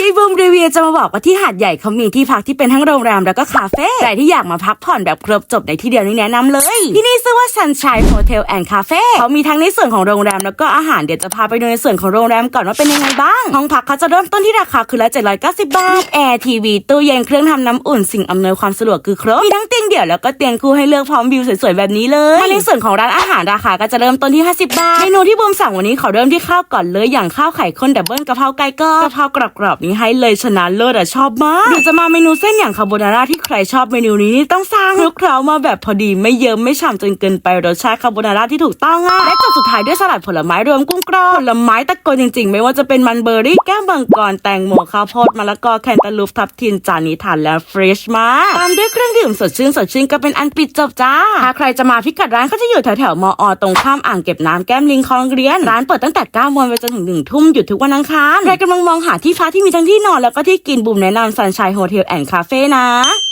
ยายบูมรีวิวจะมาบอกว่าที่หาดใหญ่เขามีที่พักที่เป็นทั้งโรงแรมแล้วก็คาเฟ่ใครที่อยากมาพักผ่อนแบบครบจบในที่เดียวนี้แนะนำเลย ที่นี่ชื่อว่า Sunshine Hotel and Cafe เขามีทั้งในส่วนของโรงแรมแล้วก็อาหารเดี๋ยวจะพาไปดูในส่วนของโรงแรมก่อนว่าเป็นยังไงบ้าง ห้องพักเขาจะเริ่มต้นที่ราคาคืนละ 790 บาท แอร์ทีวีตู้เย็นเครื่องทำน้ำอุ่นสิ่งอำนวยความสะดวกคือครบ มีทั้งเตียงเดี่ยวแล้วก็เตียงคู่ให้เลือกพร้อมวิวสวยๆแบบนี้เลยในส่วนของร้านอาหารราคาก็จะเริ่มต้นที่ 50 บาท เมนูที่บูมสั่งวันนี้ขอเริ่มที่ข้าวก่อนเลยอย่างข้าวไข่ข้นดับเบิลกะเพราไก่กรอบกะเพรากรอบๆนี้ให้เลยชนะเลิศอะชอบมากหรือจะมาเมนูเส้นอย่างคาโบนาร่าที่ใครชอบเมนูนี้นี่ต้องสั่งคลุกเคล้ามาแบบพอดีไม่เยิ้มไม่ฉ่ำจนเกินไปรสชาติคาโบนาร่าที่ถูกต้องอะและจบสุดท้ายด้วยสลัดผลไม้รวมกุ้งกรอบผลไม้ตะโกนจริงๆ ไม่ว่าจะเป็นมันเบอร์รี่แก้วมังกรแตงโมข้าวโพดมะละกอแคนตาลูปทับทินจานนี้ทานแล้วเฟรชมากตามด้วยเครื่องดื่มสดชื่นสดชื่นก็เป็นอันปิดจบจ้าถ้าใครจะมาพิกัดร้านเขาจะอยู่แถวๆมอตรงข้ามอ่างเก็บน้ำแก้มลิงคลองเรียนร้านเปิดตั้งแต่9โมงไปจนถึง1ทุ่มหยุดทุกวันอังคารใครกำลังมองหาที่พักที่มีทั้งที่นอนแล้วก็ที่กินบุมแนะนำซันชัยโฮเทลแอนด์คาเฟ่นะ